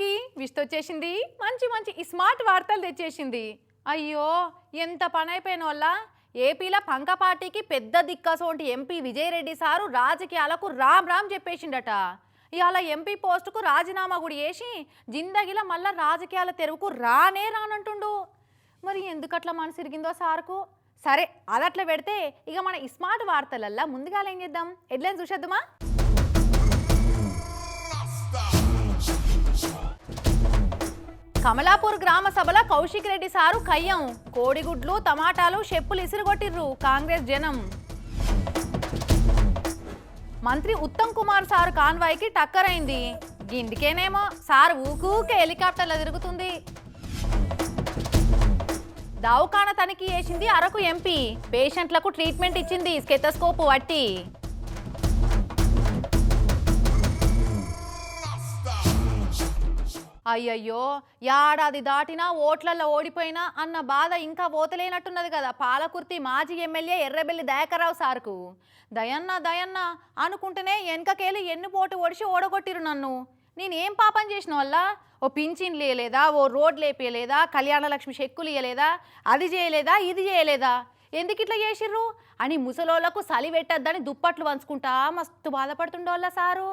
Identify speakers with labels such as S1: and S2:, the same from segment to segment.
S1: అందరికీ విస్తొచ్చేసింది మంచి మంచి స్మార్ట్ వార్తలు తెచ్చేసింది. అయ్యో ఎంత పని అయిపోయిన వల్ల ఏపీలో పంక పార్టీకి పెద్ద దిక్కసోంటి ఎంపీ విజయరెడ్డి సారు రాజకీయాలకు రామ్ రామ్ చెప్పేసిండట. ఇవాళ ఎంపీ పోస్టుకు రాజీనామా కూడా చేసి జిందగీలో మళ్ళా రాజకీయాల తెరువుకు రానే రానంటుండు. మరి ఎందుకట్లా మనసు ఇరిగిందో సార్కు? సరే అదట్లా పెడితే ఇక మన స్మార్ట్ వార్తలల్లా ముందుగా ఏం చేద్దాం? హెడ్లైన్ చూసేద్దామా? కమలాపూర్ గ్రామ సభల కౌశిక్ రెడ్డి సారు కయ్యం కోడిగుడ్లు టమాటాలు చెప్పులు ఇసిరుగొట్టిర్రు కాంగ్రెస్ జనం. మంత్రి ఉత్తమ్ కుమార్ సారు కాన్వాయ్కి టక్కర్ అయింది గిండికేనేమో సార్ ఊకూకే హెలికాప్టర్లో తిరుగుతుంది. దవాఖాన తనిఖీ చేసింది అరకు ఎంపీ. పేషెంట్లకు ట్రీట్మెంట్ ఇచ్చింది స్కెతస్కోప్ వట్టి. అయ్యయ్యో ఏడాది దాటినా ఓట్లలో ఓడిపోయినా అన్న బాధ ఇంకా పోతలేనట్టున్నది కదా పాలకుర్తి మాజీ ఎమ్మెల్యే ఎర్రబెల్లి దయాకర్రావు సార్కు. దయన్న దయన్న అనుకుంటేనే వెనకకేలి ఎన్ని పోటు ఒడిసి ఓడగొట్టిరు నన్ను. నేనేం పాపం చేసిన వల్ల ఓ పింఛన్ లేయలేదా? ఓ రోడ్ లేపేయలేదా? కళ్యాణలక్ష్మి చెక్కులు ఇయ్యలేదా? అది చేయలేదా? ఇది చేయలేదా? ఎందుకు ఇట్లా చేసిర్రు? అని ముసలోళ్ళకు సలి పెట్టద్దని దుప్పట్లు వంచుకుంటా మస్తు బాధపడుతుండే వాళ్ళ సారు.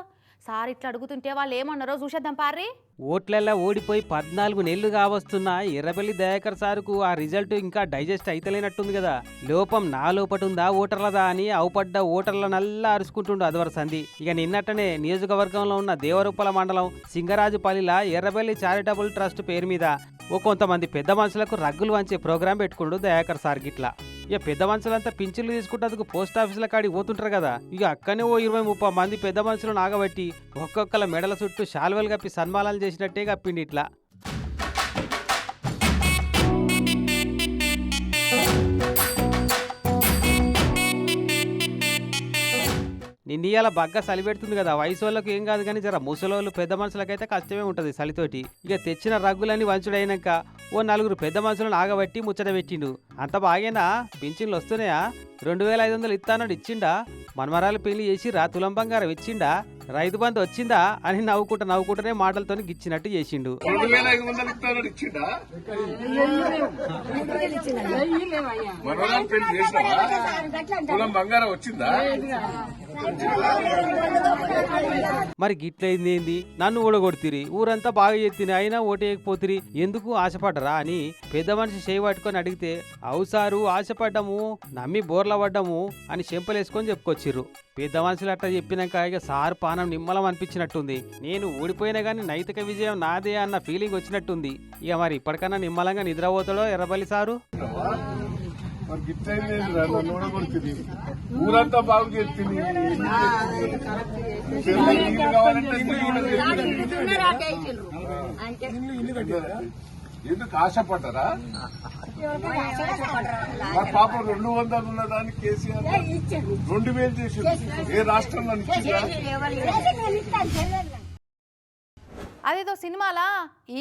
S1: సార్ ఇట్లా అడుగుతుంటే వాళ్ళు ఏమన్నారో చూసేద్దాం పార్రీ.
S2: ఓట్లల్లో ఓడిపోయి పద్నాలుగు నెలలు కావస్తున్న ఎర్రబెల్లి దయాకర్ సార్కు ఆ రిజల్ట్ ఇంకా డైజెస్ట్ అయితలేనట్టుంది కదా. లోపం నా లోపటుందా ఓటర్లదా అని అవుపడ్డ ఓటర్ల నల్లా అరుచుకుంటుండు అదవర సంధి. ఇక నిన్నట్టనే నియోజకవర్గంలో ఉన్న దేవరూపల మండలం సింగరాజుపల్లిలా ఎర్రబెల్లి చారిటబుల్ ట్రస్ట్ పేరు మీద ఓ కొంతమంది పెద్ద మనుషులకు రగ్గులు వంచే ప్రోగ్రాం పెట్టుకుండు దయాకర్ సార్ గిట్లా. ఇక పెద్ద మనుషులంతా పింఛన్లు తీసుకుంటందుకు పోస్ట్ ఆఫీసుల కాడికి పోతుంటారు కదా. ఇక అక్కనే ఓ ఇరవై ముప్పై మంది పెద్ద మనుషులు నాగబట్టి ఒక్కొక్కల మెడల చుట్టూ శాల్వలు కప్పి సన్మానాలు చేసినట్టే కప్పిండి ఇట్లా. నిన్న బగ్గ చలి పెడుతుంది కదా. వయసు వాళ్ళకి ఏం కాదు కానీ జర ముసలోళ్ళు పెద్ద మనుషులకైతే కష్టమే ఉంటుంది చలితోటి. ఇక తెచ్చిన రగ్గులన్నీ వంచుడైనాక ఓ నలుగురు పెద్ద మనుషులను ఆగబట్టి ముచ్చట పెట్టిండు. అంత బాగేనా? పింఛన్లు వస్తున్నాయా? రెండు వేల ఐదు వందలు ఇస్తానని ఇచ్చిండా? మనమరాలు పెళ్ళి చేసి రా తులం బంగారం ఇచ్చిండా? రైతు బంధు వచ్చిందా అని నవ్వుకుంటా నవ్వుకుంటూనే మాటలతోని గిచ్చినట్టు చేసిండు. మరి గిట్లయింది ఏంది? నన్ను ఓడగొడుతిరి ఊరంతా బాగా చెత్తిని అయినా ఓటేయకపోతిరి ఎందుకు ఆశపడ్డరా అని పెద్ద మనిషి చేయి పట్టుకొని అడిగితే అవుసారు ఆశపడ్డము నమ్మి బోర్ల పడ్డము అని చెంపలేసుకొని చెప్పుకొచ్చిర్రు. పెద్ద మనుషులు అట్లా చెప్పినాక ఇక సార్ పానం నిమ్మలం అనిపించినట్టుంది. నేను ఓడిపోయినా గానీ నైతిక విజయం నాదే అన్న ఫీలింగ్ వచ్చినట్టుంది. ఇక మరి ఇప్పటికన్నా నిమ్మలంగా నిద్రపోతాడో ఎర్రబల్లి సారు?
S3: ఊరంతా బాగు చేస్తుంది. ఇల్లు? ఎందుకు ఆశపడ్డారా? మా పాప రెండు వందలు ఉన్న దానికి కేసీఆర్ రెండు వేలు చేసి ఏ రాష్ట్రంలో
S1: అదేదో సినిమాలా?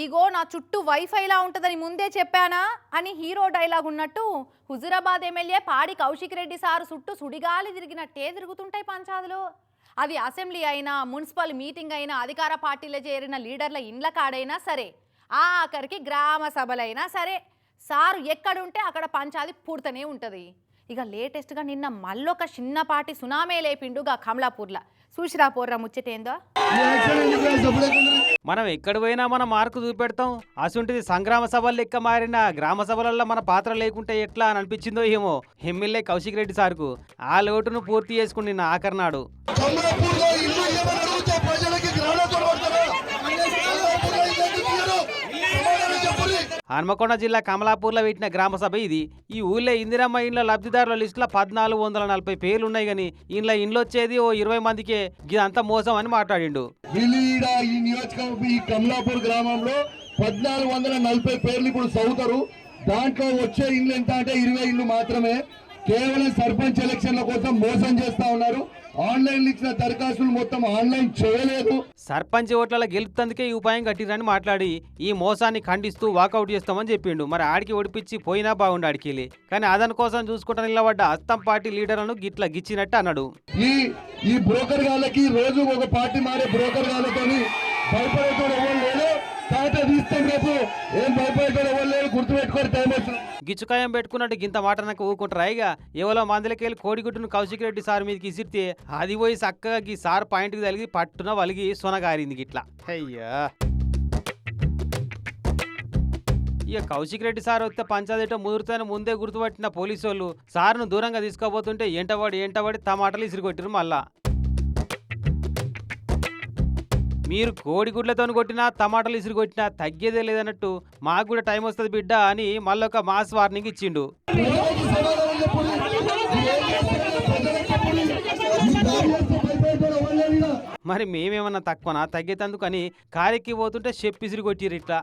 S1: ఈగో నా చుట్టూ వైఫైలా ఉంటుందని ముందే చెప్పానా? అని హీరో డైలాగ్ ఉన్నట్టు హుజురాబాద్ ఎమ్మెల్యే పాడి కౌశిక్ రెడ్డి సారు చుట్టూ సుడిగాలి తిరిగినట్టే తిరుగుతుంటాయి పంచాదులు. అది అసెంబ్లీ అయినా మున్సిపల్ మీటింగ్ అయినా అధికార పార్టీలో చేరిన లీడర్ల ఇండ్ల కాడైనా సరే ఆఖరికి గ్రామ సభలైనా సరే సారు ఎక్కడుంటే అక్కడ పంచాది పూర్తనే ఉంటుంది. ఇక లేటెస్ట్గా నిన్న మళ్ళొక చిన్నపాటి సునామే లేపిండుగా కమలాపూర్ల. చూసిరా పోర్రా ముచ్చటేందో?
S2: మనం ఎక్కడ పోయినా మన మార్కు చూపెడతాం. అసుంటిది సంగ్రామ సభలు లెక్క మారిన గ్రామ సభలలో మన పాత్ర లేకుంటే ఎట్లా అని అనిపించిందో ఏమో ఎమ్మెల్యే కౌశిక్ రెడ్డి సార్కు. ఆ లోటును పూర్తి చేసుకుని నిన్న ఆఖరినాడు హన్మకొండ జిల్లా కమలాపూర్లో పెట్టిన గ్రామ సభ ఇది. ఈ ఊళ్ళో ఇందిరమ్మ ఇండ్ల లబ్ధిదారుల లిస్టులో పద్నాలుగు వందల నలభై పేర్లు ఉన్నాయి కానీ ఇంట్లో ఇండ్లు వచ్చేది ఓ ఇరవై మందికే. ఇదంతా మోసం అని మాట్లాడిండు.
S4: ఈ నియోజకవర్గం ఈ కమలాపూర్ గ్రామంలో పద్నాలుగు వందల నలభై పేర్లు ఇప్పుడు చదువుతారు. దాంట్లో వచ్చే ఇండ్లు ఎంత అంటే ఇరవై ఇండ్లు మాత్రమే. కేవలం సర్పంచ్ ఎలక్షన్ల కోసం మోసం చేస్తా ఉన్నారు. ఆన్లైన్ ఇచ్చిన దరఖాస్తులు మొత్తం ఆన్లైన్ చేయలేదు.
S2: సర్పంచ్ ఓట్లలో గెలుపుతందుకే ఈ ఉపాయం కట్టిరని మాట్లాడి ఈ మోసాన్ని ఖండిస్తూ వాకౌట్ చేస్తామని చెప్పిండు. మరి ఆడికి ఓడిపించి పోయినా బాగుండు ఆడికి కానీ అదన కోసం చూసుకుంటా నిలబడ్డ అస్తం పార్టీ లీడర్లను గిట్ల గిచ్చినట్టు అన్నాడు.
S4: ఈ ఈ బ్రోకర్ గాళ్ళకి రోజు ఒక పార్టీ మారే బ్రోకర్ గాళ్ళతోని భయపడేటోడు ఎవరు తీస్తే తీస్తాం రేపు. ఏం భయపడతాడు ఎవరు లేరు గుర్తుపెట్టుకొని టైం
S2: గిచ్చుకాయం పెట్టుకున్నట్టు గింత మాట నాకు ఊకుంటారా? ఇక ఎవరో మందులకెళ్ళి కోడిగుడ్డును కౌశిక్ రెడ్డి సార్ మీదకి ఇసిరితే అది పోయి చక్కగా గీ సార్ పాయింట్కి తలిగి పట్టున వలిగి సొనగారింది గిట్లా. అయ్యా. ఇక కౌశిక్ రెడ్డి సార్ వస్తే పంచాయతీటో ముదురుతాను ముందే గుర్తుపట్టిన పోలీసు వాళ్ళు సార్ను దూరంగా తీసుకోబోతుంటే ఎంటబడి ఎంటబడి టమాటాలు ఇసిరికొట్టిరు మళ్ళా. మీరు కోడిగుడ్లతో కొట్టినా టమాటాలు ఇసురు కొట్టినా తగ్గేదే లేదన్నట్టు మాకు కూడా టైం వస్తుంది బిడ్డ అని మళ్ళొక మాస్ వార్నింగ్ ఇచ్చిండు.
S4: మరి
S2: మేమేమన్నా తక్కువనా? తగ్గేతందుకు అని కారెక్కి పోతుంటే చెప్పిసిరి కొట్టిరు ఇట్లా.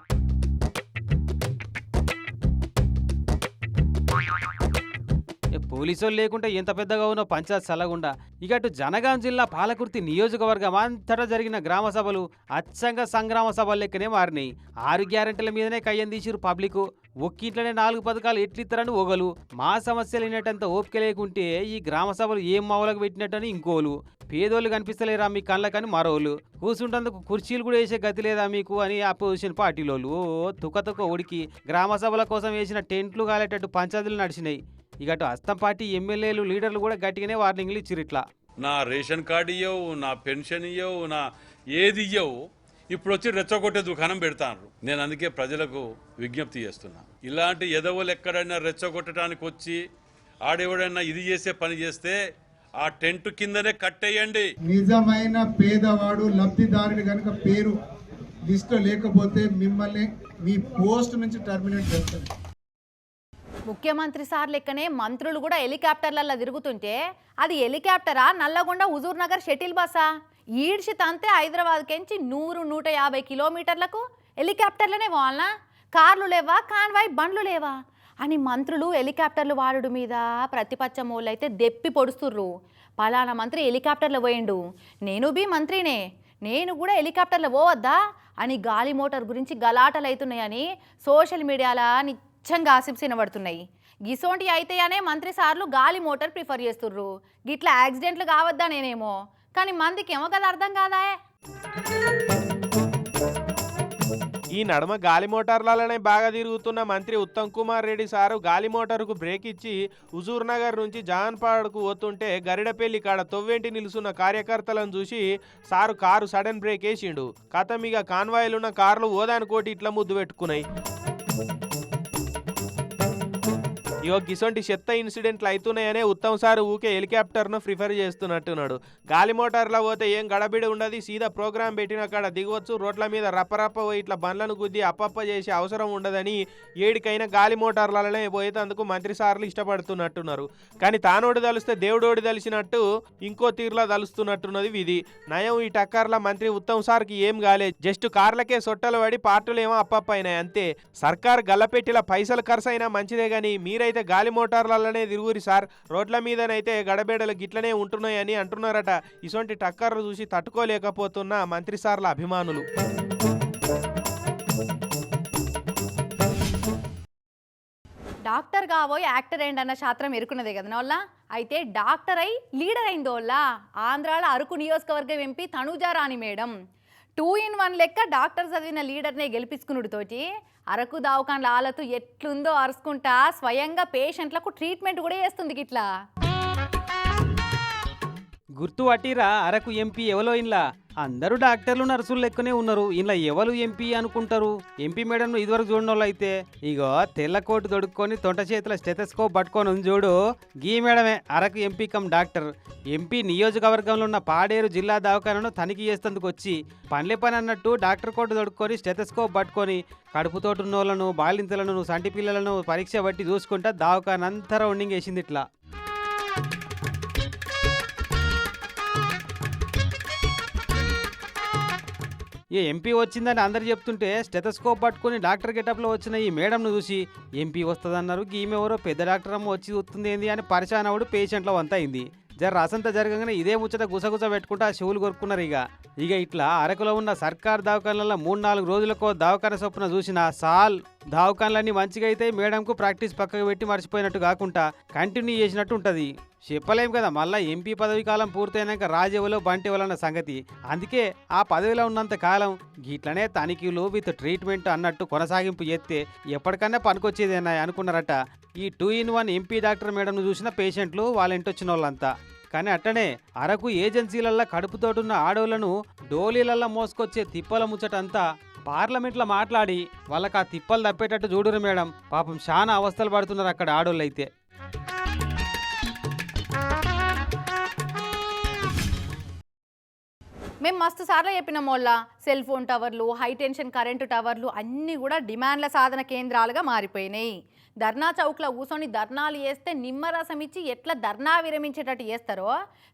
S2: పోలీసులు లేకుంటే ఎంత పెద్దగా ఉన్నో పంచాయత్ సలగుండా. ఇకటు జనగాం జిల్లా పాలకుర్తి నియోజకవర్గం అంతటా జరిగిన గ్రామ సభలు అచ్చంగా సంగ్రామ సభలు లెక్కనే మారినాయి. ఆరు గ్యారెంటీల మీదనే కయ్యం తీసిరు పబ్లిక్. ఒక్కింట్లోనే నాలుగు పథకాలు ఎట్లిస్తారని ఒగలు. మా సమస్యలు వినేటంత ఓపిక లేకుంటే ఈ గ్రామ సభలు ఏం మావులకు పెట్టినట్టని ఇంకోలు. పేదోళ్ళు కనిపిస్తలేరా మీ కళ్ళకని మరోళ్ళు కూర్చుంటందుకు కుర్చీలు కూడా వేసే గతి లేదా మీకు అని అపోజిషన్ పార్టీలోళ్ళు. ఓ తుకతుక ఉడికి గ్రామ సభల కోసం వేసిన టెంట్లు కాలేటట్టు పంచాయతీలు నడిచినాయి. ఇక అటు అస్తం పార్టీ ఎమ్మెల్యేలు లీడర్లు కూడా గట్టిగానే వార్నింగ్లు ఇచ్చిరిట్లా
S5: నా రేషన్ కార్డు ఇవ్వవు నా పెన్షన్ ఇవ్వవు నా ఏది ఇవ్వవు ఇప్పుడు వచ్చి రెచ్చగొట్టే దుకాణం పెడతాను నేను అందుకే ప్రజలకు విజ్ఞప్తి చేస్తున్నా. ఇలాంటి ఎదవలు ఎక్కడైనా రెచ్చగొట్టడానికి వచ్చి ఆడెవడైనా ఇది చేసే పని చేస్తే ఆ టెంట్ కిందనే కట్టేయండి.
S6: నిజమైన పేదవాడు లబ్ధిదారుడు కనుక పేరు లిస్టులో లేకపోతే మిమ్మల్ని మీ పోస్ట్ నుంచి టర్మినేట్ చేస్తారు
S1: ముఖ్యమంత్రి సార్ లెక్కనే మంత్రులు కూడా హెలికాప్టర్లలో తిరుగుతుంటే అది హెలికాప్టరా? నల్లగొండ హుజూర్ నగర్ షటిల్ బస్సా? ఈడ్చి తంతే హైదరాబాద్ కెంచి నూరు నూట యాభై కిలోమీటర్లకు హెలికాప్టర్లనే పోవాలనా కార్లు లేవా? కాన్వాయ్ బండ్లు లేవా? అని మంత్రులు హెలికాప్టర్లు వాడుడు మీద ప్రతిపక్షం అయితే దెప్పి పొడుస్తుర్రు. పలానా మంత్రి హెలికాప్టర్లో పోయిండు. నేను బి మంత్రినే. నేను కూడా హెలికాప్టర్లో పోవద్దా? అని గాలి మోటార్ గురించి గలాటలు అవుతున్నాయని సోషల్ మీడియాలో నిత్యంగా ఆసిప్స్ వినబడుతున్నాయి. గిసోంటి అయితేనే మంత్రి సార్లు గాలి మోటార్ ప్రిఫర్ చేస్తుర్రు. గిట్లా యాక్సిడెంట్లు కావద్దా నేనేమో? కానీ మందికి ఏమో కదా అర్థం కాదా?
S7: ఈ నడమ గాలి మోటార్లలోనే బాగా తిరుగుతున్న మంత్రి ఉత్తమ్ కుమార్ రెడ్డి సారు గాలి మోటారుకు బ్రేక్ ఇచ్చి హుజూర్ నగర్ నుంచి జాన్పాడ్కు పోతుంటే గరిడపల్లి కాడ తొవ్వేంటి నిలుసున్న కార్యకర్తలను చూసి సారు కారు సడన్ బ్రేక్ వేసిండు. కథమిగా ఇక కాన్వాయిలున్న కార్లు ఓదానికోటి ఇట్లా ముద్దు పెట్టుకున్నాయి. ఇగో గిసొంటి చెత్త ఇన్సిడెంట్లు అవుతున్నాయనే ఉత్తమ్ సార్ ఊకే హెలికాప్టర్ను ప్రిఫర్ చేస్తున్నట్టున్నాడు. గాలి మోటార్లో పోతే ఏం గడబిడి ఉండదు సీదా ప్రోగ్రామ్ పెట్టిన కాడ దిగవచ్చు రోడ్ల మీద రప్పరప్ప పోయి ఇట్లా బండ్లను గుద్ది అప్పప్ప చేసే అవసరం ఉండదని ఏడికైనా గాలి మోటార్లలోనే అందుకు మంత్రి సార్లు ఇష్టపడుతున్నట్టున్నారు. కానీ తానోడు తలిస్తే దేవుడోడి తలిసినట్టు ఇంకో తీరులో తలుస్తున్నట్టున్నది విధి. నయం ఈ టక్కర్ల మంత్రి ఉత్తమ్ సార్కి ఏం కాలే జస్ట్ కార్లకే సొట్టలు పడి పార్టీలు ఏమో అప్పప్ప అయినాయి అంతే. సర్కార్ గల్లపెట్టిల పైసలు ఖర్చు అయినా మంచిదే కానీ మీరైతే గాలి మోటార్లలోనే తిరుగురి సార్. రోడ్ల మీదనైతే గడబేడలు గిట్లనే ఉంటున్నాయని అంటున్నారట. ఇటువంటి టక్కర్లు చూసి తట్టుకోలేకపోతున్న మంత్రి సార్ల అభిమానులు.
S1: డాక్టర్ కాబోయి యాక్టర్ అయింది అన్న శాస్త్రం ఎరుకున్నదే కదా వల్ల అయితే డాక్టర్ అయి లీడర్ అయిందోళ్ళ ఆంధ్రాలో అరకు నియోజకవర్గం MP Tanuja Rani madam. Two in one లెక్క డాక్టర్ చదివిన లీడర్నే గెలిపించుకునుడితోటి అరకు దావకాన్ల ఆలతు ఎట్లుందో అరుచుకుంటా స్వయంగా పేషెంట్లకు ట్రీట్మెంట్ కూడా చేస్తుంది గిట్లా.
S2: గుర్తు పట్టిరా అరకు ఎంపీ ఎవలో ఇంలా అందరూ డాక్టర్లు నర్సులు లెక్కనే ఉన్నారు. ఇలా ఎవరు ఎంపీ అనుకుంటారు? ఎంపీ మేడంను ఇదివరకు చూడని అయితే. ఇగో తెల్ల కోటు తొడుక్కొని తొంట చేతుల స్టెథస్కోప్ పట్టుకొని ఉంది చూడు. గీ మేడమే Araku MP cum doctor. MP నియోజకవర్గంలో ఉన్న పాడేరు జిల్లా దవాఖానను తనిఖీ చేసేందుకు వచ్చి పనిలే పని అన్నట్టు డాక్టర్ కోటు తొడుక్కొని స్టెథస్కోప్ పట్టుకొని కడుపుతోటి ఉన్న వాళ్ళను బాలింతలను సంటి పిల్లలను పరీక్ష బట్టి చూసుకుంటా దవాఖాన అంతా రౌండింగ్ వేసింది ఇట్లా ఈ ఎంపీ వచ్చిందని అందరు చెప్తుంటే స్టెథస్కోప్ పట్టుకొని డాక్టర్ గెటప్లో వచ్చిన ఈ మేడంను చూసి ఎంపీ వస్తుందన్నారు ఈమె ఎవరో పెద్ద డాక్టర్ అమ్మ వచ్చి వస్తుంది ఏంది? అని పరిశాన్ అవుడు పేషెంట్లో వంత అయింది. జర రసంత జరగగానే ఇదే ముచ్చట గుసగుస పెట్టుకుంటా చెవులు కొరుకున్నారు ఇక. ఇక ఇట్లా అరకులో ఉన్న సర్కార్ దవాఖానలలో మూడు నాలుగు రోజులకో దవాఖాన చొప్పున చూసిన సాల్ దవాఖానలన్నీ మంచిగా అయితే మేడంకు ప్రాక్టీస్ పక్కకు పెట్టి మర్చిపోయినట్టు కాకుండా కంటిన్యూ చేసినట్టు ఉంటుంది. చెప్పలేం కదా మళ్ళా ఎంపీ పదవి కాలం పూర్తయినాక రాజెవలో బంటెవలన్న సంగతి. అందుకే ఆ పదవిలో ఉన్నంత కాలం గిట్లనే తనిఖీలు విత్ ట్రీట్మెంట్ అన్నట్టు కొనసాగింపు చేస్తే ఎప్పటికన్నా పనికొచ్చేదేనా అనుకున్నారట. ఈ two in one MP doctor మేడంను చూసిన పేషెంట్లు వాళ్ళ ఇంటొచ్చిన వాళ్ళంతా కానీ అట్టనే అరకు ఏజెన్సీలల్లో కడుపుతోటున్న ఆడవులను డోలీలల్లో మోసుకొచ్చే తిప్పల ముచ్చటంతా పార్లమెంట్లో మాట్లాడి వాళ్ళకి ఆ తిప్పలు తప్పేటట్టు చూడురు మేడం. పాపం చాలా అవస్థలు పడుతున్నారు అక్కడ ఆడోళ్ళైతే.
S1: మేము మస్తు సార్లు చెప్పినాం వల్ల సెల్ ఫోన్ టవర్లు హై టెన్షన్ కరెంటు టవర్లు అన్నీ కూడా డిమాండ్ల సాధన కేంద్రాలుగా మారిపోయినాయి. ధర్నా చౌక్లో కూర్చొని ధర్నాలు చేస్తే నిమ్మరసం ఇచ్చి ఎట్లా ధర్నా విరమించేటట్టు చేస్తారో?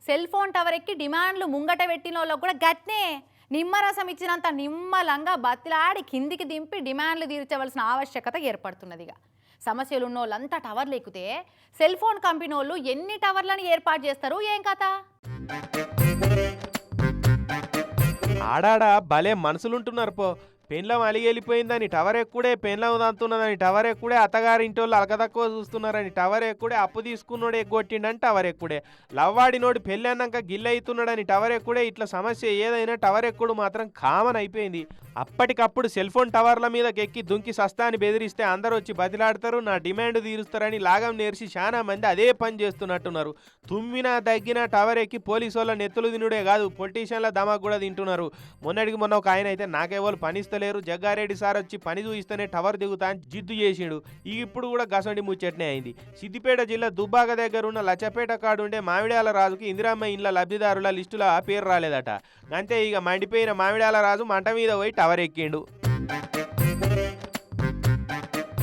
S1: సెల్ ఫోన్ టవర్ ఎక్కి డిమాండ్లు ముంగట పెట్టిన వాళ్ళకు కూడా గట్నే నిమ్మరసం ఇచ్చినంత నిమ్మలంగా బతిలాడి కిందికి దింపి డిమాండ్లు తీర్చవలసిన ఆవశ్యకత ఏర్పడుతున్నది ఇక. సమస్యలు ఉన్న వాళ్ళంతా టవర్లు ఎక్కితే సెల్ ఫోన్ కంపెనీ వాళ్ళు ఎన్ని టవర్లను ఏర్పాటు చేస్తారు? ఏం కథ?
S7: ఆడాడ? భలే మనుషులుంటున్నారు పో. పెండ్లం అలిగి వెళ్ళిపోయిందని టవర్ ఎక్కుడే పెన్లం దంతున్నదని టవర్ ఎక్కుడే అత్తగారింటి వాళ్ళు అలక చూస్తున్నారని టవర్ ఎక్కుడే అప్పు తీసుకున్నోడు ఎగ్గొట్టిండని టవర్ ఎక్కుడే. లవ్వాడినోడు పెళ్ళి అన్నాక గిల్లయితున్నాడని అవుతున్నాడని టవర్ ఎక్కుడే ఇట్లా సమస్య ఏదైనా టవర్ ఎక్కుడు మాత్రం కామన్ అయిపోయింది. అప్పటికప్పుడు సెల్ ఫోన్ టవర్ల మీదకి ఎక్కి దుంకి సస్తాని బెదిరిస్తే అందరూ వచ్చి బదిలాడతారు నా డిమాండ్ తీరుస్తారని లాగం నేర్చి చాలా మంది అదే పని చేస్తున్నట్టున్నారు. తుమ్మినా దగ్గిన టవర్ ఎక్కి పోలీసు వాళ్ళ నెత్తులు తినుడే కాదు పొలిటీషియన్ల దమాకు కూడా తింటున్నారు. మొన్నటికి మొన్న ఒక ఆయన అయితే నాకెవరు లేరు జగ్గారెడ్డి సార్ వచ్చి పని చూయిస్తేనే టవర్ దిగుతా అని జిద్దు చేసిండు. ఈ ఇప్పుడు కూడా గసండి ముచ్చట్నే అయింది. సిద్దిపేట జిల్లా దుబ్బాక దగ్గర ఉన్న లచ్చపేట కాడుండే మామిడాల రాజుకి ఇందిరామ్మ ఇండ్ల లబ్ధిదారుల లిస్టులో ఆ పేరు రాలేదట. అంతే ఇక మండిపోయిన మామిడాల రాజు మంట మీద పోయి టవర్ ఎక్కిండు.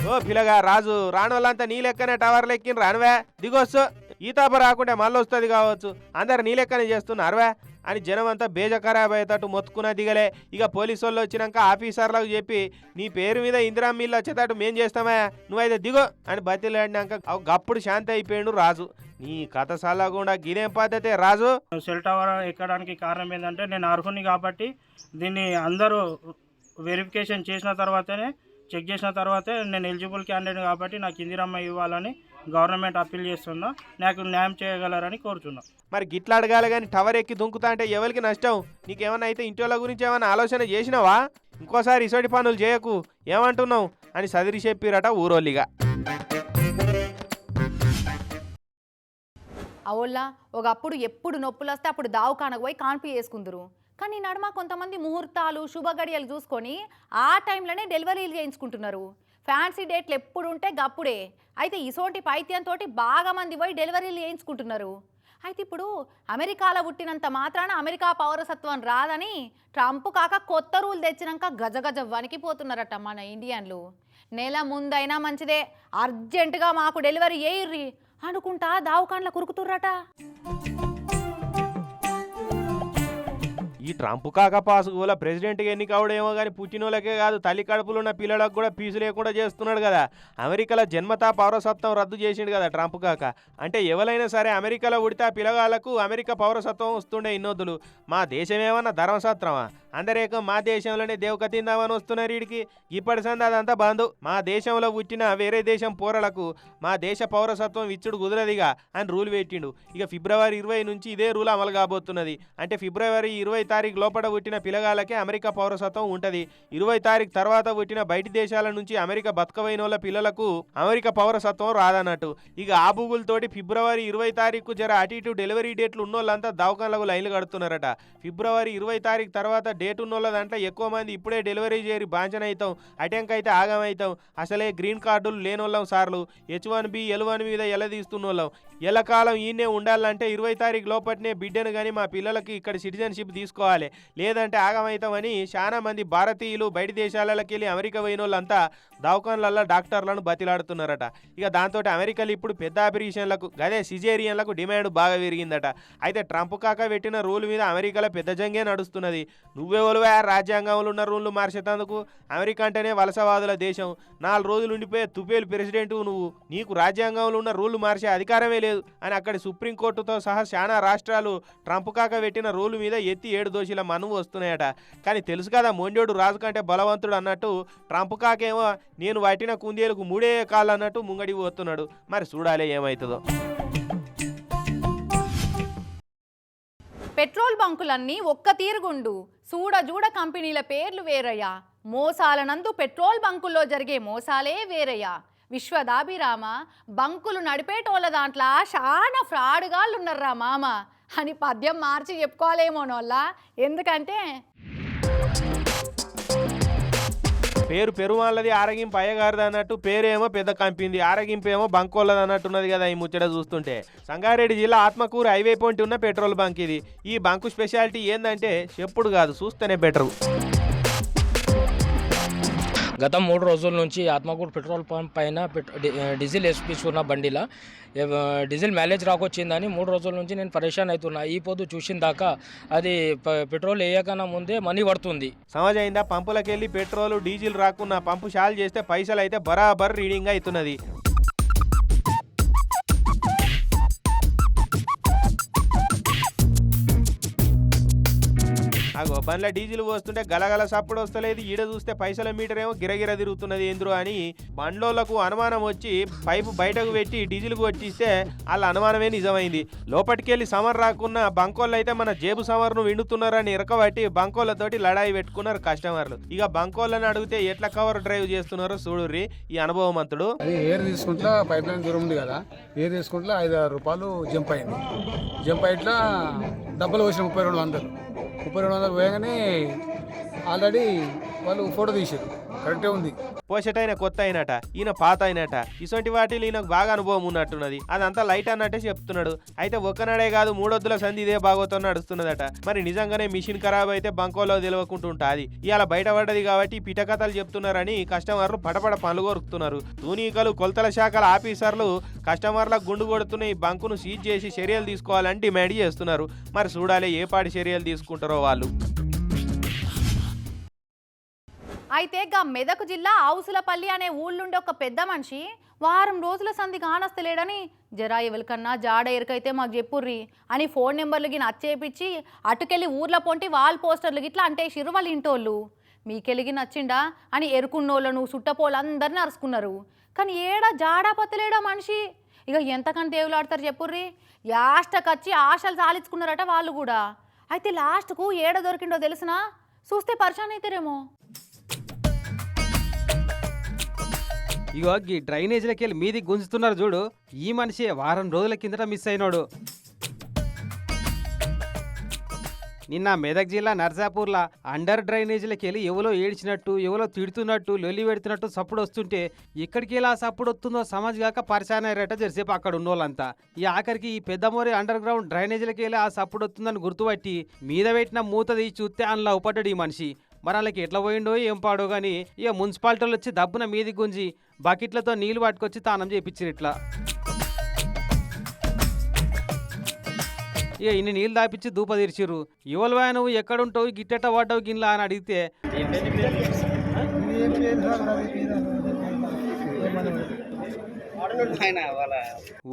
S7: ఓ పిలగా రాజు రానోళ్ళంతా నీ లెక్కనే టవర్లు ఎక్కిన రానువే దిగొచ్చు. ఈ తాప రాకుంటే మళ్ళీ వస్తుంది కావచ్చు. అందరు నీ లెక్కనే చేస్తున్నారువే అని జనం అంతా బేజ ఖరాబ్ అయ్యేటట్టు మొత్తుకున్న దిగలే. ఇక పోలీసు వాళ్ళు వచ్చినాక ఆఫీసర్లకు చెప్పి నీ పేరు మీద ఇందిరా మిల్లు వచ్చేటట్టు మేం చేస్తామా నువ్వైతే దిగో అని బతిలాడినాక గప్పుడు శాంతి అయిపోయాడు రాజు. నీ కథ సలాగుండా గిదేం పద్ధతే రాజు?
S8: సెల్ టవర్ ఎక్కడానికి కారణం ఏంటంటే నేను అర్హుని కాబట్టి దీన్ని అందరూ వెరిఫికేషన్ చేసిన తర్వాతనే చెక్ చేసిన తర్వాతే నేను ఎలిజిబుల్ క్యాండిడేట్ కాబట్టి నాకు ఇందిరమ్మ ఇవ్వాలని గవర్నమెంట్ అప్పీల్ చేస్తున్నా నాకు న్యాయం చేయగలరని కోరుతున్నా
S7: మరి గిట్లా అడగాలి కానీ టవర్ ఎక్కి దుంకుతా అంటే ఎవరికి నష్టం? నీకేమన్నా అయితే ఇంటి వాళ్ళ గురించి ఏమైనా ఆలోచన చేసినావా? ఇంకోసారి ఇసోటి పనులు చేయకు. ఏమంటున్నావు? అని సదిరి చెప్పిరట ఊరోళ్ళిగా.
S1: అవోళ్ళ ఒకప్పుడు ఎప్పుడు నొప్పులు వస్తే అప్పుడు దావకానకు పోయి కాన్పి చేసుకుందరు. కానీ నడుమ కొంతమంది ముహూర్తాలు శుభగడియలు చూసుకొని ఆ టైంలోనే డెలివరీలు చేయించుకుంటున్నారు. ఫ్యాన్సీ డేట్లు ఎప్పుడు ఉంటే గప్పుడే. అయితే ఇసోంటి పైత్యంతో బాగా మంది పోయి డెలివరీలు చేయించుకుంటున్నారు. అయితే ఇప్పుడు అమెరికాలో పుట్టినంత మాత్రాన అమెరికా పౌరసత్వం రాదని ట్రంప్ కాక కొత్త రూల్ తెచ్చినాక గజగజ వణికిపోతున్నారట మన ఇండియన్లు. నెల ముందైనా మంచిదే. అర్జెంటుగా మాకు డెలివరీ చేయర్రి అనుకుంటా దావుకాండ్ల కురుకుతుర్రట.
S7: ఈ ట్రంప్ కాక పాసుకోల ప్రెసిడెంట్గా ఎన్నిక అవడేమో కానీ పుట్టినోళ్ళకే కాదు తల్లి కడుపులో ఉన్న పిల్లలకు కూడా పీసు లేకుండా చేస్తున్నాడు కదా. అమెరికాలో జన్మతా పౌరసత్వం రద్దు చేసిండు కదా ట్రంప్ కాక. అంటే ఎవరైనా సరే అమెరికాలో ఉడితే ఆ పిల్లగాళ్ళకు అమెరికా పౌరసత్వం వస్తుండే ఇన్నొద్దులు మా దేశం ఏమన్నా ధర్మసత్రమా అందరేకం మా దేశంలోనే దేవకతిందామని వస్తున్నారు వీడికి ఇప్పటి సంది అదంతా బంధు మా దేశంలో పుట్టిన వేరే దేశం పోరలకు మా దేశ పౌరసత్వం ఇచ్చుడు కుదరదిగా అని రూల్ పెట్టిండు. ఇక ఫిబ్రవరి ఇరవై నుంచి ఇదే రూల్ అమలు కాబోతున్నది. అంటే ఫిబ్రవరి ఇరవై తారీఖు లోపల పుట్టిన పిల్లగాళ్ళకే అమెరికా పౌరసత్వం ఉంటది. ఇరవై తారీఖు తర్వాత పుట్టిన బయటి దేశాల నుంచి అమెరికా బతకవైన వాళ్ళ పిల్లలకు అమెరికా పౌరసత్వం రాదన్నట్టు. ఇక ఆ బుగులతోటి ఫిబ్రవరి ఇరవై తారీఖు జర అటు ఇటు డెలివరీ డేట్లు ఉన్నోళ్ళంతా దవాఖానలకు లైన్లు కడుతున్నారట. ఫిబ్రవరి ఇరవై తారీఖు తర్వాత డేట్ ఉన్నోళ్ళ దాంట్లో ఎక్కువ మంది ఇప్పుడే డెలివరీ చేరి బాంచనైతాం అవుతాం అటెంక్ అయితే ఆగమవుతాం అసలే గ్రీన్ కార్డులు లేనోళ్ళం సార్లు H one B L one మీద ఎల తీస్తున్నోళ్ళం. కాలం ఈయనే ఉండాలంటే ఇరవై తారీఖు లోపట్నే బిడ్డను కానీ మా పిల్లలకి ఇక్కడ సిటిజన్షిప్ తీసుకోవాలి. లేదంటే ఆగమవుతామని చాలామంది భారతీయులు బయట దేశాలకి వెళ్ళి అమెరికా పోయిన వాళ్ళంతా దవాఖాన్లల్లో డాక్టర్లను బతిలాడుతున్నారట. ఇక దాంతో అమెరికాలో ఇప్పుడు పెద్ద ఆపరేషన్లకు గదే సిజేరియన్లకు డిమాండ్ బాగా పెరిగిందట. అయితే ట్రంప్ కాక పెట్టిన రూల్ మీద అమెరికాలో పెద్ద జంగే నడుస్తున్నది. నువ్వెవలువా రాజ్యాంగంలో ఉన్న రూల్ను మార్చేటందుకు? అమెరికా అంటేనే వలసవాదుల దేశం. నాలుగు రోజులు ఉండిపోయే తుపేలు ప్రెసిడెంట్ నువ్వు. నీకు రాజ్యాంగంలో ఉన్న రూల్ మార్చే అధికారమే లేదు. అని అక్కడి సుప్రీంకోర్టుతో సహా చాలా రాష్ట్రాలు ట్రంప్ కాక పెట్టిన రూల్ మీద ఎత్తి ఏడు దోషుల మనువు వస్తున్నాయట. కానీ తెలుసు కదా మొండోడు రాజు కంటే బలవంతుడు అన్నట్టు ట్రంప్ కాకేమో నేను పట్టిన కుందేలకు మూడే కాళ్ళు అన్నట్టు ముంగడి పోతున్నాడు. మరి చూడాలి ఏమవుతుందో
S1: పెట్రోల్ బంకులన్నీ ఒక్క తీరుగుండు. చూడ చూడ కంపెనీల పేర్లు వేరయ్యా. మోసాలనందు పెట్రోల్ బంకుల్లో జరిగే మోసాలే వేరయ్యా. విశ్వదాభిరామ బంకులు నడిపేటోళ్ళ దాంట్లో చాలా ఫ్రాడ్గాళ్ళు ఉన్నారా మామ. అని పద్యం మార్చి చెప్పుకోవాలేమోనోళ్ళ ఎందుకంటే?
S7: పేరు పెరుమాళ్ళది ఆరగింపు అయ్యగారిది అన్నట్టు పేరేమో పెద్ద కంపింది ఆరగింపు ఏమో బంకోళ్ళది అన్నట్టున్నది కదా ఈ ముచ్చట చూస్తుంటే. సంగారెడ్డి జిల్లా ఆత్మకూరు హైవే పాయింట్ ఉన్న పెట్రోల్ బంక్ ఇది. ఈ బంకు స్పెషాలిటీ ఏంటంటే చెప్పుడు కాదు చూస్తేనే బెటరు.
S9: గత మూడు రోజుల నుంచి ఆత్మకూరు పెట్రోల్ పంప్ పైన పెట్- డీజిల్ వేసుకున్న బండిలా డీజిల్ మ్యాలేజ్ రాకొచ్చిందని మూడు రోజుల నుంచి నేను పరేషాన్ అవుతున్నా. ఈ పొద్దు చూసిన దాకా అది పెట్రోల్ వేయకన్నా ముందే మనీ పడుతుంది.
S7: సమాజ్ అయిందా? పంపులకెళ్ళి పెట్రోల్ డీజిల్ రాకున్న పంపు షాల్ చేస్తే పైసలు అయితే బరాబర్ రీడింగ్ అవుతున్నది. బండ్ల డీజిల్ పోస్తుంటే గలగల సప్పుడు వస్తలేదు. ఈడ చూస్తే పైసల మీటర్ ఏమో గిరగిర తిరుగుతున్నది ఏంద్రు అని బండ్లోలకు అనుమానం వచ్చి పైపు బయటకు పెట్టి డీజిల్ కొట్టిస్తే వాళ్ళ అనుమానమే నిజమైంది. లోపటికెళ్ళి సమర్ రాకున్న బంకోళ్ళు అయితే మన జేబు సమర్ను విండుతున్నారని ఇరకబట్టి బంకోళ్ళతోటి లడాయి పెట్టుకున్నారు కస్టమర్లు. ఇక బంకోళ్ళని అడిగితే ఎట్లా కవర్ డ్రైవ్ చేస్తున్నారో చూడుర్రి ఈ అనుభవం
S10: అంతుడు ఏర్ తీసుకుంటా పైప్ లైన్ దూరం ఉంది కదా ఏర్ తీసుకుంటా ఐదు ఆరు రూపాయలు జంప్ అయింది. జంప్ అయిట్లా డబ్బులు వచ్చిన ముప్పై రెండు వందలు. ముప్పై రెండు వందలు పోయగానే ఆల్రెడీ వాళ్ళు ఫోటో తీశారు కరెక్టే ఉంది.
S7: పోషటైన కొత్త అయినట ఈయన పాత అయినట ఇటువంటి వాటిలో ఈయనకు బాగా అనుభవం ఉన్నట్టున్నది. అదంతా లైట్ అన్నట్టే చెప్తున్నాడు. అయితే ఒక్కనాడే కాదు మూడొద్దుల సంధి ఇదే బాగోతో నడుస్తున్నదట. మరి నిజంగానే మిషన్ ఖరాబ్ అయితే బంకోలో తెలియకుంటుంటాది ఇవాళ బయటపడ్డది కాబట్టి పిటకథలు చెప్తున్నారని కస్టమర్లు పడపడ పనులు కొరుకుతున్నారు. తూనీకలు కొలతల శాఖల ఆఫీసర్లు కస్టమర్లకు గుండు కొడుతున్న ఈ బంకును సీజ్ చేసి చర్యలు తీసుకోవాలని డిమాండ్ చేస్తున్నారు. మరి చూడాలి ఏ పాటి చర్యలు తీసుకుంటారో వాళ్ళు.
S1: అయితే గా మెదక్ జిల్లా ఆవుసులపల్లి అనే ఊళ్ళుండే ఒక పెద్ద మనిషి వారం రోజుల సంధి కానస్తలేడని జరా ఎవరికన్నా జాడ ఎరుకైతే మాకు చెప్పుర్రి అని ఫోన్ నెంబర్లు గిన అచ్చేపించి అటుకెళ్ళి ఊర్ల పొంటి వాల్ పోస్టర్లు గిట్లా అంటే వాళ్ళ ఇంటోళ్ళు. మీకెలిగి నచ్చిండా అని ఎరుకున్నోళ్ళను అందరిని అరుచుకున్నారు కానీ ఏడా జాడా పత్తలేడా మనిషి? ఇక ఎంతకని దేవులాడతారు చెప్పుర్రి? యాస్టకచ్చి ఆశలు సాలించుకున్నారట వాళ్ళు కూడా. అయితే లాస్ట్కు ఏడ దొరికిండో తెలిసినా? చూస్తే పరిశాన్ అవుతారేమో
S2: ఇగో ఈ డ్రైనేజీలకి వెళ్ళి మీది గుంజుతున్నారు చూడు. ఈ మనిషి వారం రోజుల కిందట మిస్ అయినాడు. నిన్న మెదక్ జిల్లా నర్సాపూర్లో అండర్ డ్రైనేజీలకి వెళ్ళి ఎవలో ఏడ్చినట్టు ఎవలో తిడుతున్నట్టు లొల్లి పెడుతున్నట్టు సప్పుడు వస్తుంటే ఎక్కడికి వెళ్ళి ఆ సప్పుడు వస్తుందో సమాజ్ కాక పరిశాన్ అయ్యారట జరిసేపు అక్కడ ఉన్న వాళ్ళంతా ఈ ఆఖరికి ఈ పెద్దమోరి అండర్ గ్రౌండ్ డ్రైనేజీలకి వెళ్ళి ఆ సప్పుడు వస్తుందని గుర్తుపట్టి మీద పెట్టిన మూతది చూస్తే అందులో అవుపడ్డాడు ఈ మనిషి. మరి వాళ్ళకి ఎట్లా పోయిండో ఏం పాడో కానీ ఇక మున్సిపాలిటీలు వచ్చి దబ్బున మీది గుంజి బకెట్లతో నీళ్ళు పట్టుకొచ్చి తానం చేయించారు ఇట్లా. ఇక ఇన్ని నీళ్ళు దాపిచ్చి దూప తీర్చిర్రు. ఇవల్వా నువ్వు ఎక్కడుంటావు? గిట్టెట్ట పడ్డావు గిన్నెలా అని అడిగితే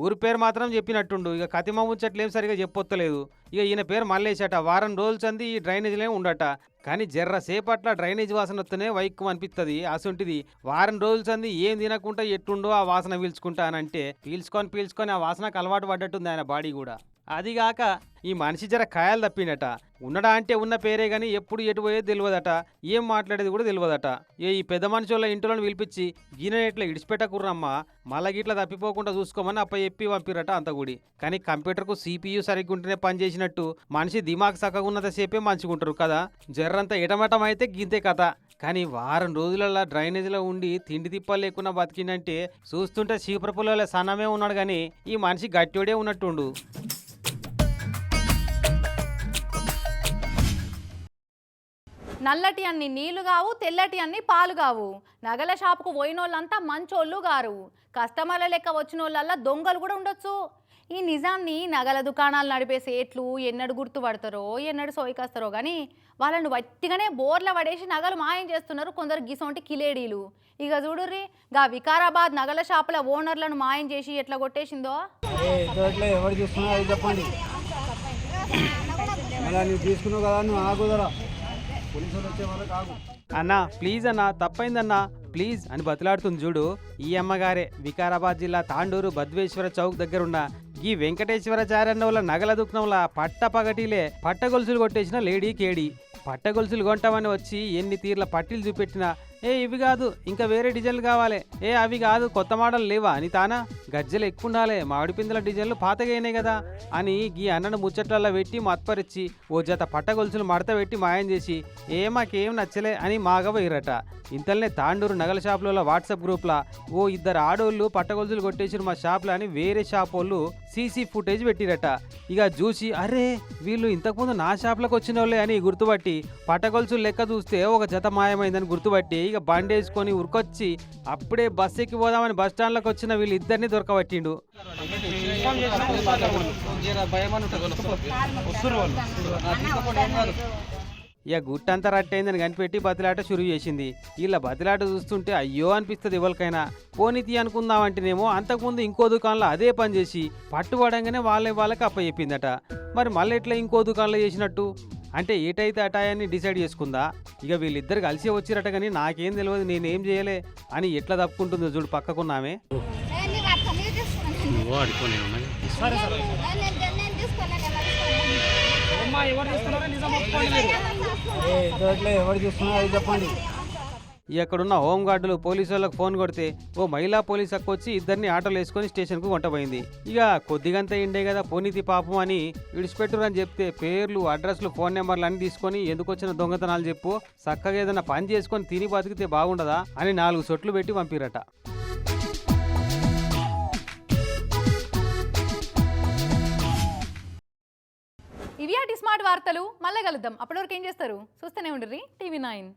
S2: ఊరి పేరు మాత్రం చెప్పినట్టుండు. ఇక కతిమ ముచ్చట్లేం సరిగా చెప్పొత్తలేదు. ఇక ఈయన పేరు మల్లేశట. వారం రోజులు చంది ఈ డ్రైనేజీలే ఉండట. కానీ జర్ర సేపట్ల డ్రైనేజ్ వాసన వస్తేనే వైక్కు అనిపిస్తుంది అసొంటిది వారం రోజులు చంది ఏం తినకుండా ఎట్టుండో ఆ వాసన పీల్చుకుంటా అని అంటే పీల్చుకొని పీల్చుకొని ఆ వాసనకు అలవాటు పడ్డట్టుంది ఆయన బాడీ కూడా. అదిగాక ఈ మనిషి జర కాయలు తప్పిండట ఉన్నడా అంటే ఉన్న పేరే గాని ఎప్పుడు ఎటు పోయేది తెలియదట ఏం మాట్లాడేది కూడా తెలియదట ఏ ఈ పెద్ద మనిషి వాళ్ళ పిలిపించి గీన ఇట్లా ఇడిచిపెట్టకుర్రమ్మా మళ్ళా గిట్లా తప్పిపోకుండా చూసుకోమని అప్ప చెప్పి పంపిరట అంత గుడి కానీ కంప్యూటర్కు సిపియు సరిగ్గా ఉంటేనే పని చేసినట్టు. మనిషి దిమాగ్ సక్కగా ఉన్నంత సేపే మంచుకుంటారు కదా. జర్రంతా ఎటమటం అయితే గింతే కథ. కానీ వారం రోజులలో డ్రైనేజీలో ఉండి తిండి తిప్పలు లేకుండా బతికిందంటే చూస్తుంటే చీపురపులలో సన్నమే ఉన్నాడు కానీ ఈ మనిషి గట్టిోడే ఉన్నట్టుండు.
S1: నల్లటి అన్ని నీళ్ళు కావు తెల్లటి అన్ని పాలు కావు నగల షాపుకు పోయినోళ్ళంతా మంచోళ్ళు గారు. కస్టమర్ల లెక్క వచ్చిన వాళ్ళల్లా దొంగలు కూడా ఉండొచ్చు. ఈ నిజాన్ని నగల దుకాణాలు నడిపే సేట్లు ఎన్నడు గుర్తుపడతారో ఎన్నడు సోయికొస్తారో కానీ వాళ్ళను వట్టిగానే బోర్ల పడేసి నగలు మాయం చేస్తున్నారు కొందరు గిసొంటి కిలేడీలు. ఇక చూడుర్రి గా వికారాబాద్ నగల షాపుల ఓనర్లను మాయం చేసి ఎట్లా కొట్టేసిందో?
S10: తీసుకున్నావు కదా నువ్వు ఆగుదరా పోలీసులు వచ్చే
S2: అన్నా ప్లీజ్ అన్నా తప్పైందన్నా. ప్లీజ్ అని బతిలాడుతుంది చూడు. ఈ అమ్మగారే వికారాబాద్ జిల్లా తాండూరు బద్వేశ్వర చౌక్ దగ్గరున్న ఈ వెంకటేశ్వరాచార్య నగల దుఃఖంలా పట్ట పగటిలే పట్ట గొలుసులు కొట్టేసిన లేడీ కేడి. పట్ట గొలుసులు కొంటామని వచ్చి ఎన్ని తీర్ల పట్టీలు చూపెట్టినా ఏ ఇవి కాదు ఇంకా వేరే డిజైన్లు కావాలి. ఏ అవి కాదు కొత్త మోడల్ లేవా? అని తానా? గజ్జలు ఎక్కువ ఉండాలి మామిడి పిందెల డిజైన్లు పాతగైనాయి కదా. అని గీ అన్నను ముచ్చట్లలో పెట్టి మత్పరిచి ఓ జత పట్ట గొలుసులు మడత పెట్టి మాయం చేసి ఏ మాకేం నచ్చలే అని మాగబోయిరట. ఇంతలనే తాండూరు నగల షాపులలో వాట్సాప్ గ్రూప్లా ఓ ఇద్దరు ఆడోళ్ళు పట్టగొలుసులు కొట్టేసారు మా షాప్లో అని వేరే షాప్ వాళ్ళు సీసీ ఫుటేజ్ పెట్టిరట. ఇక చూసి అరే వీళ్ళు ఇంతకుముందు నా షాప్లోకి వచ్చిన వాళ్ళే అని గుర్తుపట్టి పట్టగొలుసులు లెక్క చూస్తే ఒక జత మాయమైందని గుర్తుపట్టి ఇక బండి వేసుకొని ఉరికొచ్చి అప్పుడే బస్ ఎక్కి పోదామని బస్ స్టాండ్లోకి వచ్చిన వీళ్ళు ఇద్దరిని దొరకబట్టిండు. ఇక గుట్టంతా రట్టయిందని కనిపెట్టి బతిలాట షురు చేసింది. వీళ్ళ బతిలాట చూస్తుంటే అయ్యో అనిపిస్తుంది ఎవరికైనా. పోనీతి అనుకుందామంటేనేమో అంతకుముందు ఇంకో దుకాణంలో అదే పని చేసి పట్టుబడంగానే వాళ్ళే వాళ్ళకి అప్ప చెప్పిందట మరి మళ్ళీ ఎట్లా ఇంకో దుకాణంలో చేసినట్టు? అంటే ఏటైతే అటాయని డిసైడ్ చేసుకుందా ఇక వీళ్ళిద్దరు కలిసి వచ్చిరట కానీ నాకేం తెలియదు నేనేం చేయలే అని ఎట్లా తప్పుకుంటుందో చూడు పక్కకున్నామే. ఇక్కడున్న హోంగార్డులు పోలీసు వాళ్ళకి ఫోన్ కొడితే ఓ మహిళా పోలీస్ అక్క వచ్చి ఇద్దరిని ఆటోలు వేసుకొని స్టేషన్కు కొంటపోయింది ఇక కొద్దిగంత ఇండే కదా పోనీతి పాపం అని విడిచిపెట్టురు అని చెప్తే పేర్లు అడ్రస్లు ఫోన్ నెంబర్లు అన్ని తీసుకొని ఎందుకు వచ్చిన దొంగతనాలు చెప్పు చక్కగా ఏదైనా పని చేసుకొని తిని బతికితే బాగుండదా అని నాలుగు సొట్లు పెట్టి పంపిరట.
S1: ఇవి స్మార్ట్ వార్తలు. మళ్ళీ కలుద్దాం. అప్పటివరకు ఏం చేస్తారు? చూస్తూనే ఉండ్రి టీవీ నైన్.